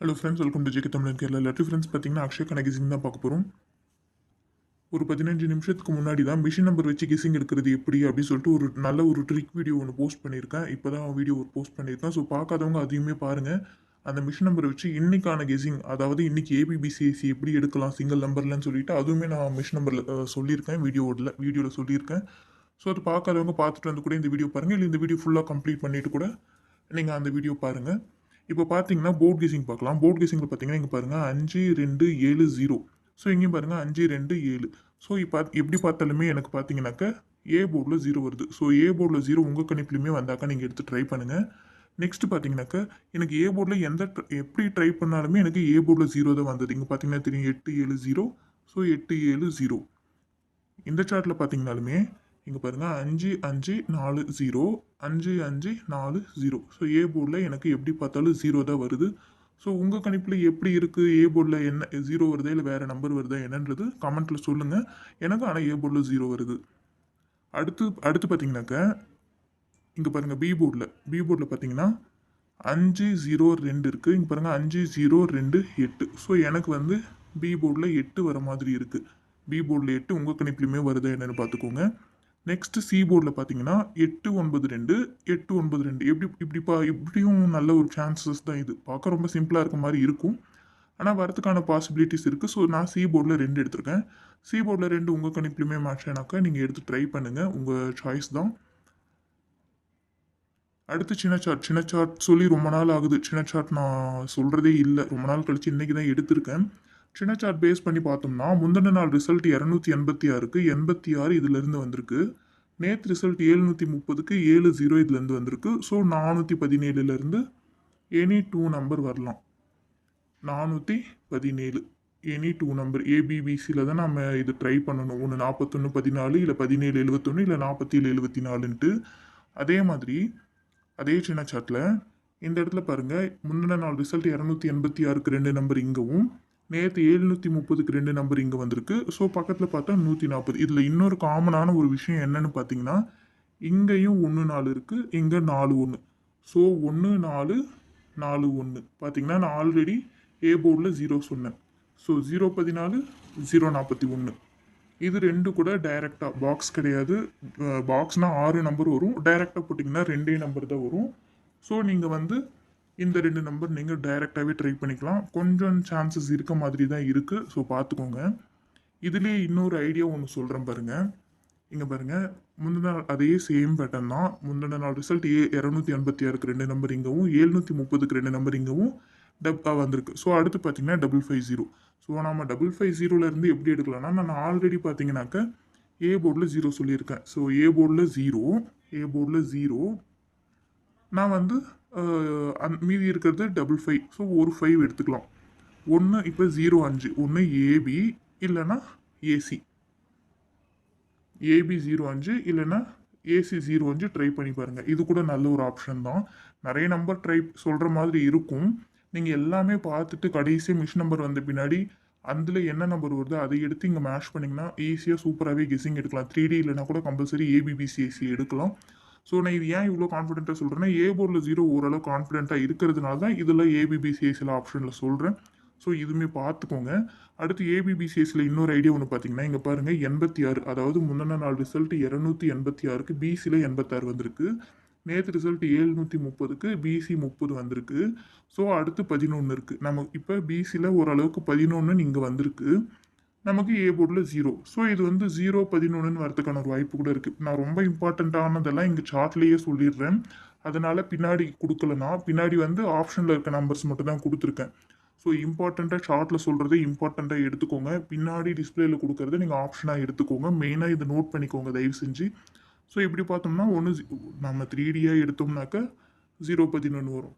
Hello friends welcome to JK Tamilan Kerala letter friends பார்த்தீங்கன்னா அக்ஷய் கனகிசிங் தான் பார்க்க போகிறோம் ஒரு பதினஞ்சு நிமிஷத்துக்கு முன்னாடி தான் மிஷின் நம்பர் வச்சு கிசிங் எடுக்கிறது எப்படி அப்படின்னு சொல்லிட்டு ஒரு நல்ல ஒரு ட்ரிக் வீடியோ ஒன்று போஸ்ட் பண்ணியிருக்கேன். இப்போ தான் வீடியோ ஒரு போஸ்ட் பண்ணியிருக்கேன். ஸோ பார்க்காதவங்க அதையுமே பாருங்கள் அந்த மிஷின் நம்பர் வச்சு இன்னைக்கான கெஸிங் அதாவது இன்றைக்கி ஏபிபிசிஎஸ்சி எப்படி எடுக்கலாம் சிங்கிள் நம்பர்லன்னு சொல்லிட்டு அதுவுமே நான் மிஷின் நம்பரில் சொல்லியிருக்கேன். வீடியோவில் வீடியோவில் சொல்லியிருக்கேன். ஸோ அது பார்க்காதவங்க பார்த்துட்டு வந்து கூட இந்த வீடியோ பாருங்கள் இல்லை இந்த வீடியோ ஃபுல்லாக கம்ப்ளீட் பண்ணிவிட்டு கூட நீங்கள் அந்த வீடியோ பாருங்கள் இப்போ பார்த்தீங்கன்னா போர்ட் கெஸிங் பார்க்கலாம். போர்ட் கெஸிங்கில் பார்த்தீங்கன்னா இங்கே பாருங்கள் அஞ்சு ரெண்டு ஏழு ஜீரோ ஸோ இங்கேயும் பாருங்கள் அஞ்சு ரெண்டு ஏழு. ஸோ இப்போ எப்படி பார்த்தாலுமே எனக்கு பார்த்தீங்கன்னாக்கா ஏ போர்டில் ஜீரோ வருது. ஸோ ஏ போர்டில் ஜீரோ உங்கள் கணிப்புலையுமே வந்தாக்கா நீங்கள் எடுத்து ட்ரை பண்ணுங்கள் நெக்ஸ்ட் பார்த்தீங்கன்னாக்கா எனக்கு ஏ போர்டில் எந்த எப்படி ட்ரை பண்ணாலுமே எனக்கு ஏ போர்டில் ஜீரோ தான் வந்தது. இங்கே பார்த்தீங்கன்னா தெரியும் எட்டு ஏழு ஜீரோ ஸோ எட்டு ஏழு ஜீரோ இந்த சார்ட்டில் பார்த்தீங்கனாலுமே இங்கே பாருங்கள் அஞ்சு அஞ்சு நாலு ஜீரோ அஞ்சு அஞ்சு நாலு ஜீரோ ஸோ ஏ போர்டில் எனக்கு எப்படி பார்த்தாலும் ஜீரோ தான் வருது. ஸோ உங்கள் கணிப்பில் எப்படி இருக்குது ஏ போர்டில் என்ன ஜீரோ வருதா இல்லை வேறு நம்பர் வருதா என்னன்றது கமெண்ட்டில் சொல்லுங்கள் எனக்கு ஆனால் ஏ போர்டில் ஜீரோ வருது. அடுத்து அடுத்து பார்த்தீங்கன்னாக்க இங்கே பாருங்கள் பி போர்டில் பி போர்டில் பார்த்தீங்கன்னா அஞ்சு ஜீரோ ரெண்டு இருக்குது இங்கே பாருங்கள் அஞ்சு ஜீரோ ரெண்டு எட்டு. ஸோ எனக்கு வந்து பி போர்டில் எட்டு வர மாதிரி இருக்குது பி போர்டில் எட்டு உங்கள் கணிப்புலையுமே வருதா என்னென்னு பார்த்துக்கோங்க. நெக்ஸ்ட் சி போர்டில் பார்த்தீங்கன்னா எட்டு ஒன்பது ரெண்டு எட்டு ஒன்பது ரெண்டு. எப்படி இப்படிப்பா இப்படியும் நல்ல ஒரு சான்சஸ் தான் இது. பார்க்க ரொம்ப சிம்பிளாக இருக்க மாதிரி இருக்கும். ஆனால் வரதுக்கான பாசிபிலிட்டிஸ் இருக்குது ஸோ நான் சி போர்டில் ரெண்டு எடுத்திருக்கேன். சி போர்டில் ரெண்டு உங்கள் கணிப்புலையுமே மேட்ச் ஆனாக்கா நீங்கள் எடுத்து ட்ரை பண்ணுங்கள் உங்கள் சாய்ஸ் தான். அடுத்து சின்ன சார்ட் சின்ன சார்ட் சொல்லி ரொம்ப நாள் ஆகுது. சின்ன சார்ட் நான் சொல்கிறதே இல்லை. ரொம்ப நாள் கழிச்சு இன்றைக்கி தான் எடுத்திருக்கேன். சின்ன சார்ட் பேஸ் பண்ணி பார்த்தோம்னா முந்தின நாள் ரிசல்ட் இரநூத்தி எண்பத்தி ஆறுக்கு எண்பத்தி ஆறு இதுலேருந்து வந்திருக்கு. நேற்று ரிசல்ட் ஏழ்நூற்றி முப்பதுக்கு ஏழு ஜீரோ இதுலேருந்து வந்திருக்கு. ஸோ நானூற்றி பதினேழுலேருந்து எனி டூ நம்பர் வரலாம். நானூற்றி பதினேழு எனி டூ நம்பர் ஏபிபிசியில் தான் நம்ம இது ட்ரை பண்ணணும். ஒன்று நாற்பத்தொன்று பதினாலு இல்லை பதினேழு எழுபத்தொன்று இல்லை நாற்பத்தி ஏழு எழுபத்தி நாலுன்ட்டு அதே மாதிரி அதே சின்ன சாட்டில் இந்த இடத்துல பாருங்கள் முந்தின நாள் ரிசல்ட் இரநூத்தி எண்பத்தி ஆறுக்கு ரெண்டு நம்பர் இங்கவும் நேற்று எழுநூற்றி முப்பதுக்கு ரெண்டு நம்பர் இங்கே வந்திருக்கு. ஸோ பக்கத்தில் பார்த்தா நூற்றி நாற்பது இதில் இன்னொரு காமனான ஒரு விஷயம் என்னென்னு பார்த்தீங்கன்னா இங்கேயும் ஒன்று நாலு இருக்குது இங்கே நாலு ஒன்று ஸோ ஒன்று நாலு நாலு ஒன்று பார்த்தீங்கன்னா நான் ஆல்ரெடி ஏ போர்டில் ஜீரோ சொன்னேன். ஸோ ஜீரோ பதினாலு ஜீரோ நாற்பத்தி ஒன்று இது ரெண்டு கூட டைரெக்டாக பாக்ஸ் கிடையாது. பாக்ஸ்னால் ஆறு நம்பர் வரும். டைரெக்டாக போட்டிங்கன்னா ரெண்டே நம்பர் தான் வரும். ஸோ நீங்கள் வந்து இந்த ரெண்டு நம்பர் நீங்கள் டைரெக்டாகவே ட்ரை பண்ணிக்கலாம். கொஞ்சம் சான்சஸ் இருக்க மாதிரி தான் இருக்குது ஸோ பார்த்துக்கோங்க. இதுலேயே இன்னொரு ஐடியா ஒன்று சொல்கிறேன் பாருங்கள் இங்கே பாருங்கள் முந்தின நாள் அதே சேம் பேட்டர்ன் தான். முந்தின நாள் ரிசல்ட் ஏ இரநூத்தி எண்பத்தி ஆறுக்கு ரெண்டு நம்பர் இங்கவும் ஏழ்நூற்றி முப்பதுக்கு ரெண்டு நம்பர் இங்கவும் டப் வந்திருக்கு. ஸோ அடுத்து பார்த்தீங்கன்னா டபுள் ஃபைவ் ஜீரோ ஸோ நம்ம டபுள் ஃபைவ் ஜீரோலேருந்து எப்படி எடுக்கலாம்னா நான் ஆல்ரெடி பார்த்தீங்கன்னாக்க ஏ போர்டில் ஜீரோ சொல்லியிருக்கேன். ஸோ ஏ போர்டில் ஜீரோ ஏ போர்டில் ஜீரோ நான் வந்து மீதி இருக்கிறது டபுள் ஃபைவ் ஸோ ஒரு ஃபைவ் எடுத்துக்கலாம். ஒன்று இப்போ ஜீரோ அஞ்சு. ஒன்று ஏபி இல்லைன்னா ஏசி ஏபி ஜீரோ அஞ்சு இல்லைன்னா ஏசி ஜீரோ அஞ்சு ட்ரை பண்ணி பாருங்கள் இது கூட நல்ல ஒரு ஆப்ஷன் தான். நிறைய நம்பர் ட்ரை சொல்கிற மாதிரி இருக்கும். நீங்கள் எல்லாமே பார்த்துட்டு கடைசியாக மிஷ் நம்பர் வந்த பின்னாடி அதில் என்ன நம்பர் வருதோ அதை எடுத்து இங்கே மேஷ் பண்ணிங்கன்னா ஈஸியாக சூப்பராகவே கெஸிங் எடுக்கலாம். த்ரீ டி இல்லைனா கூட கம்பல்சரி ஏபிபிசிஎஸ்சி எடுக்கலாம். ஸோ நான் இது ஏன் இவ்வளோ கான்ஃபிடென்ட்டாக சொல்கிறேன்னா ஏ போர்டில் ஜீரோ ஓரளவு கான்ஃபிடென்ட்டாக இருக்கிறதுனால தான் இதில் ஏபிபிசிஎஸ்சியில் ஆப்ஷனில் சொல்கிறேன் ஸோ இதுவுமே பார்த்துக்கோங்க. அடுத்து ஏபிபிசிஎஸ்சில் இன்னொரு ஐடியா ஒன்று பார்த்தீங்கன்னா இங்கே பாருங்கள் எண்பத்தி ஆறு அதாவது முந்தின நாள் ரிசல்ட் இரநூத்தி எண்பத்தி ஆறுக்கு பிசியில் எண்பத்தாறு வந்திருக்கு. நேற்று ரிசல்ட் ஏழ்நூற்றி முப்பதுக்கு பிசி முப்பது வந்திருக்கு. ஸோ அடுத்து பதினொன்று இருக்குது நம்ம இப்போ பிசியில் ஓரளவுக்கு பதினொன்று இங்கே வந்திருக்கு. நமக்கு ஏ போர்டில் ஜீரோ ஸோ இது வந்து ஜீரோ பதினொன்றுன்னு வரதுக்கான ஒரு வாய்ப்பு கூட இருக்குது நான் ரொம்ப இம்பார்ட்டண்ட்டானதெல்லாம் இங்கே சார்ட்லேயே சொல்லிடுறேன். அதனால் பின்னாடி கொடுக்கலனா பின்னாடி வந்து ஆப்ஷனில் இருக்க நம்பர்ஸ் மட்டும் தான் கொடுத்துருக்கேன். ஸோ இம்பார்ட்டண்ட்டாக சார்ட்டில் சொல்கிறதே இம்பார்ட்டண்ட்டாக எடுத்துக்கோங்க. பின்னாடி டிஸ்பிளேயில் கொடுக்குறத நீங்கள் ஆப்ஷனாக எடுத்துக்கோங்க. மெயினாக இதை நோட் பண்ணிக்கோங்க தயவு செஞ்சு. ஸோ இப்படி பார்த்தோம்னா ஒன்று நம்ம த்ரீ டியாக எடுத்தோம்னாக்க ஜீரோ பதினொன்று வரும்.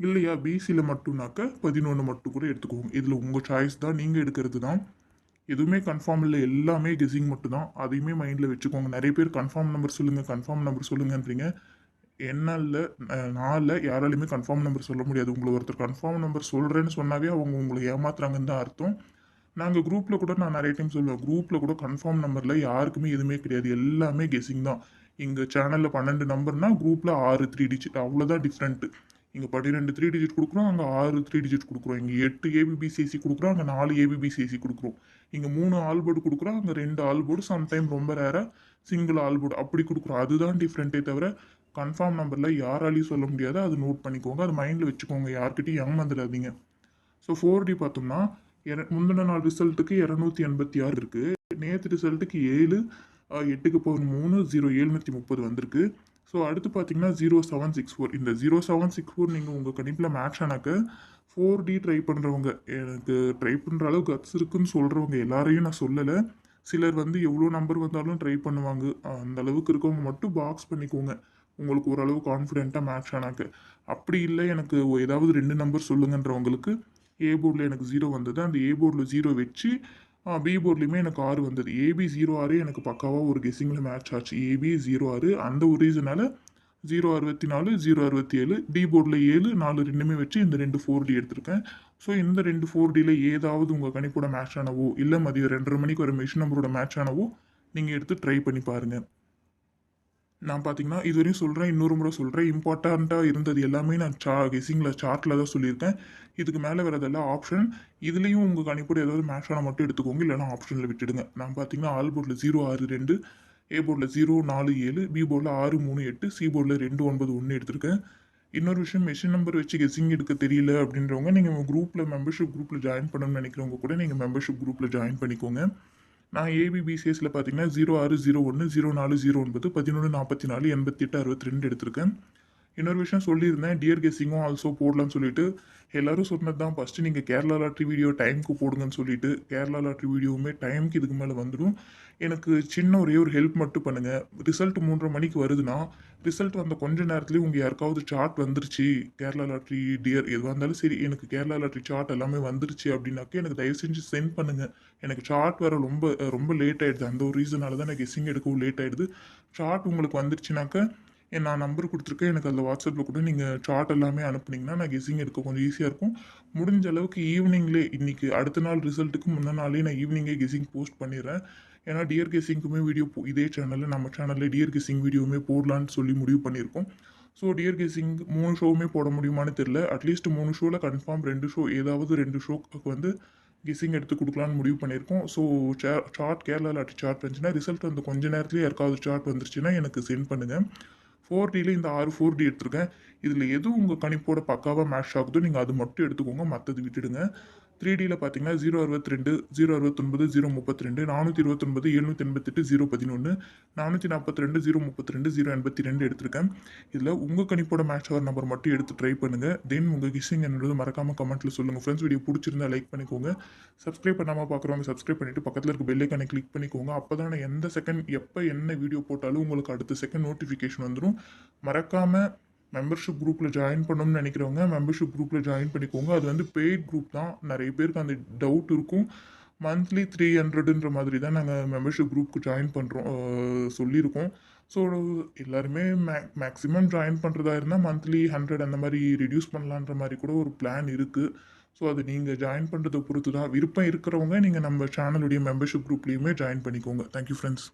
இல்லையா? பிசியில் மட்டும்னாக்க பதினொன்று மட்டும் கூட எடுத்துக்கோங்க. இதில் உங்கள் சாய்ஸ் தான். நீங்கள் எடுக்கிறது தான். எதுவுமே கன்ஃபார்ம் இல்லை. எல்லாமே கெஸிங் மட்டும் தான் அதையுமே மைண்டில் வச்சுக்கோங்க. நிறைய பேர் கன்ஃபார்ம் நம்பர் சொல்லுங்கள் கன்ஃபார்ம் நம்பர் சொல்லுங்கன்றீங்க. என்ன இல்லை நாளில் யாராலையுமே கன்ஃபார்ம் நம்பர் சொல்ல முடியாது. உங்களை ஒருத்தர் கன்ஃபார்ம் நம்பர் சொல்கிறேன்னு சொன்னாவே அவங்க உங்களை ஏமாத்துறாங்கன்னு தான் அர்த்தம். நாங்கள் குரூப்பில் கூட நான் நிறைய டைம் சொல்லுவேன். குரூப்பில் கூட கன்ஃபார்ம் நம்பரில் யாருக்குமே எதுவுமே கிடையாது. எல்லாமே கெஸிங் தான். எங்கள் சேனலில் பன்னெண்டு நம்பர்னா குரூப்பில் ஆறு த்ரீ டிஜிட் அவ்வளோதான் டிஃப்ரெண்ட்டு இங்கே பன்னிரெண்டு த்ரீ டிஜிட் கொடுக்குறோம் அங்கே ஆறு த்ரீ டிஜிட் கொடுக்குறோம். இங்கே எட்டு ஏபிபிசிஎஸ்சி கொடுக்குறோம் அங்கே நாலு ஏபிபிசிஎஸ்சி கொடுக்குறோம். இங்கே மூணு ஆல்போர்டு கொடுக்குறோம் அங்கே ரெண்டு ஆல்போர்டு. சம்டைம் ரொம்ப ரேராக சிங்கிள் ஆல்போர்டு அப்படி கொடுக்குறோம். அதுதான் டிஃப்ரெண்ட்டே தவிர கன்ஃபார்ம் நம்பரில் யாராலையும் சொல்ல முடியாது. அது நோட் பண்ணிக்கோங்க. அது மைண்டில் வச்சுக்கோங்க. யார்கிட்டையும் யங் வந்துடாதீங்க. ஸோ ஃபோர் டி பார்த்தோம்னா இர- முந்தின நாள் ரிசல்ட்டுக்கு இரநூத்தி எண்பத்தி ஆறு இருக்குது நேற்று ரிசல்ட்டுக்கு ஏழு எட்டுக்கு போகிற மூணு ஜீரோ ஏழ்நூற்றி முப்பது வந்திருக்கு. ஸோ அடுத்து பார்த்தீங்கன்னா ஜீரோ செவன் சிக்ஸ் ஃபோர் இந்த ஜீரோ செவன் சிக்ஸ் ஃபோர் நீங்கள் உங்கள் கணிப்பில் மேட்ச் ஆனாக்க ஃபோர் டி ட்ரை பண்ணுறவங்க எனக்கு ட்ரை பண்ணுற அளவுக்கு கட்ஸ் இருக்குன்னு சொல்கிறவங்க எல்லாரையும் நான் சொல்லலை. சிலர் வந்து எவ்வளோ நம்பர் வந்தாலும் ட்ரை பண்ணுவாங்க. அந்த அளவுக்கு இருக்கவங்க மட்டும் பாக்ஸ் பண்ணிக்கோங்க. உங்களுக்கு ஓரளவு கான்ஃபிடென்ட்டாக மேட்ச் ஆனாக்க. அப்படி இல்லை எனக்கு ஏதாவது ரெண்டு நம்பர் சொல்லுங்கன்றவங்களுக்கு ஏ போர்டில் எனக்கு ஜீரோ வந்தது. அந்த ஏ போர்டில் ஜீரோ வச்சு பி போர்ட்லேயுமே எனக்கு ஆறு வந்தது. ஏபி ஜீரோ ஆறு எனக்கு பக்காவாக ஒரு கெஸிங்கில் மேட்ச் ஆச்சு. ஏபி ஜீரோ ஆறு அந்த ஒரு ரீசனால ஜீரோ அறுபத்தி நாலு ஜீரோ அறுபத்தி ஏழு டி போர்டில் ஏழு நாலு ரெண்டுமே வச்சு இந்த ரெண்டு ஃபோர் டி எடுத்திருக்கேன். ஸோ இந்த ரெண்டு ஃபோர் டியில் ஏதாவது உங்கள் கணிப்போட மேட்ச் ஆனவோ இல்லை மதியம் ரெண்டரை மணிக்கு ஒரு மிஷின் நம்பரோட மேட்ச் ஆனவோ நீங்கள் எடுத்து ட்ரை பண்ணி பாருங்கள் நான் பார்த்தீங்கன்னா இதுவரையும் சொல்கிறேன் இன்னொரு முறை சொல்கிறேன் இம்பார்ட்டண்ட்டாக இருந்தது எல்லாமே நான் சா கெஸிங்கில் சார்ட்டில் தான் சொல்லியிருக்கேன். இதுக்கு மேலே வரதெல்லாம் ஆப்ஷன் இதுலேயும் உங்கள் கணிப்போடு ஏதாவது மேட்ச் ஆனால் மட்டும் எடுத்துக்கோங்க இல்லைனா ஆப்ஷனில் விட்டுடுங்க. நான் பார்த்தீங்கன்னா ஆல் போர்டில் ஜீரோ ஆறு ரெண்டு ஏ போர்டில் ஜீரோ நாலு ஏழு பி போர்டில் ஆறு மூணு எட்டு சி போர்டில் ரெண்டு ஒன்பது ஒன்று எடுத்திருக்கேன். இன்னொரு விஷயம் மெஷின் நம்பர் வச்சு கெஸிங் எடுக்க தெரியல அப்படின்றவங்க நீங்கள் குரூப்பில் மெம்பர்ஷிப் குரூப்பில் ஜாயின் பண்ணணும்னு நினைக்கிறவங்க கூட நீங்கள் மெம்பர்ஷிப் குரூப்பில் ஜாயின் பண்ணிக்கோங்க. நான் ஏபிபிசிஎஸ்ல பார்த்தீங்கன்னா ஜீரோ ஆறு ஜீரோ ஒன்று ஜீரோ நாலு ஜீரோ ஒன்பது பதினொன்று நாற்பத்தி நாலு எண்பத்தி எட்டு அறுபத்தி ரெண்டு எடுத்திருக்கேன். இன்னொரு விஷயம் சொல்லியிருந்தேன். டியர் கெஸ்ஸிங்கும் ஆல்சோ போடலாம்னு சொல்லிட்டு எல்லாரும் சொன்னது தான் ஃபஸ்ட்டு நீங்கள் கேரளா லாட்ரி வீடியோ டைமுக்கு போடுங்கன்னு சொல்லிட்டு கேரளா லாட்ரி வீடியோவுமே டைமுக்கு இதுக்கு மேலே வந்துடும் எனக்கு சின்ன ஒரே ஒரு ஹெல்ப் மட்டும் பண்ணுங்கள் ரிசல்ட் மூன்றரை மணிக்கு வருதுன்னா ரிசல்ட் வந்த கொஞ்ச நேரத்துலேயே உங்கள் யாருக்காவது சார்ட் வந்துருச்சு. கேரளா லாட்ரி டியர் எதுவாக இருந்தாலும் சரி எனக்கு கேரளா லாட்ரி சார்ட் எல்லாமே வந்துருச்சு அப்படின்னாக்க எனக்கு தயவு செஞ்சு சென்ட் பண்ணுங்கள் எனக்கு சார்ட் வர ரொம்ப ரொம்ப லேட் ஆகிடுது அந்த ஒரு ரீசனால தான் எனக்கு கெஸ்ஸிங் எடுக்கவும் லேட் ஆயிடுது. சார்ட் உங்களுக்கு வந்துருச்சுனாக்க நான் நம்பர் கொடுத்துருக்கேன். எனக்கு அதில் வாட்ஸ்அப்பில் கூட நீங்கள் சார்ட் எல்லாமே அனுப்புனீங்கன்னா நான் கெஸ்ஸிங் எடுக்க கொஞ்சம் ஈஸியாக இருக்கும். முடிஞ்ச அளவுக்கு ஈவினிங்லேயே இன்றைக்கி அடுத்த நாள் ரிசல்ட்டுக்கு முன்ன நாளே நான் ஈவினிங்கே கெஸிங் போஸ்ட் பண்ணிடுறேன். ஏன்னா டியர் கெஸ்ஸிங்க்குமே வீடியோ இதே சேனலில் நம்ம சேனலில் டியர் கெஸிங் வீடியோவுமே போடலான்னு சொல்லி முடிவு பண்ணியிருக்கோம். ஸோ டியர் கெஸிங் மூணு ஷோவுமே போட முடியுமான்னு தெரில அட்லீஸ்ட் மூணு ஷோவில் கன்ஃபார்ம் ரெண்டு ஷோ ஏதாவது ரெண்டு ஷோக்கு வந்து கெஸிங் எடுத்து கொடுக்கலான்னு முடிவு பண்ணியிருக்கோம். ஸோ சார்ட் கேரளாவில் அட்டி சார்ட் வந்துச்சுன்னா ரிசல்ட் வந்து கொஞ்ச நேரத்துலேயே யாருக்காவது சார்ட் வந்துருச்சுன்னா எனக்கு சென்ட் பண்ணுங்கள் ஃபோர் டியில் இந்த ஆறு ஃபோர் டி எடுத்திருக்கேன். இதில் எது உங்கள் கணிப்போட பக்காவாக மேட்ச் ஆகுதோ நீங்கள் அது மட்டும் எடுத்துக்கோங்க மற்றது விட்டுடுங்க. த்ரீ டியில் பார்த்தீங்கன்னா ஜீரோ அறுபத்தி ரெண்டு ஜீரோ அறுபத்தொன்பது ஜீரோ முப்பத்தி ரெண்டு நானூற்றி இருபத்தொன்பது எழுநூற்றி எண்பத்தெட்டு ஜீரோ பதினொன்று நானூற்றி நாற்பத்தி ரெண்டு ஜீரோ முப்பத்தி ரெண்டு ஜீரோ எண்பத்தி ரெண்டு எடுத்திருக்கேன். இதில் உங்கள் கணிப்போட மேட்ச் ஆகிற நம்பர் மட்டும் எடுத்து ட்ரை பண்ணுங்கள் தென் உங்கள் கிஷிங் என்னது மறக்காமல் கமெண்ட்டில் சொல்லுங்கள் ஃப்ரெண்ட்ஸ் வீடியோ பிடிச்சிருந்தா லைக் பண்ணிக்கோங்க. சப்ஸ்கிரைப் பண்ணாமல் பார்க்குறவங்க சப்ஸ்கிரைப் பண்ணிவிட்டு பக்கத்தில் இருக்க பெல் ஐக்கானை கிளிக் பண்ணிக்கோங்க. அப்போ தான் எந்த செகண்ட் எப்போ என்ன வீடியோ போட்டாலும் உங்களுக்கு அடுத்த செகண்ட் நோட்டிஃபிகேஷன் வந்துடும் மறக்காமல் மெம்பர்ஷிப் குரூப்பில் ஜாயின் பண்ணணும்னு நினைக்கிறவங்க மெம்பர்ஷிப் குரூப்பில் ஜாயின் பண்ணிக்கோங்க. அது வந்து பெய்ட் குரூப் தான். நிறைய பேருக்கு அந்த டவுட் இருக்கும். மந்த்லி த்ரீ ஹண்ட்ரடுன்ற மாதிரி தான் நாங்கள் மெம்பர்ஷிப் குரூப்புக்கு ஜாயின் பண்ணுறோம் சொல்லியிருக்கோம். ஸோ எல்லாருமே மே மேக்ஸிமம் ஜாயின் பண்ணுறதா இருந்தால் மந்த்லி ஹண்ட்ரட் அந்த மாதிரி ரிடியூஸ் பண்ணலான்ற மாதிரி கூட ஒரு பிளான் இருக்குது ஸோ அது நீங்கள் ஜாயின் பண்ணுறதை பொறுத்து தான் விருப்பம் இருக்கிறவங்க நீங்கள் நம்ம சேனலுடைய மெம்பர்ஷிப் குரூப்லேயுமே ஜாயின் பண்ணிக்கோங்க. Thank you friends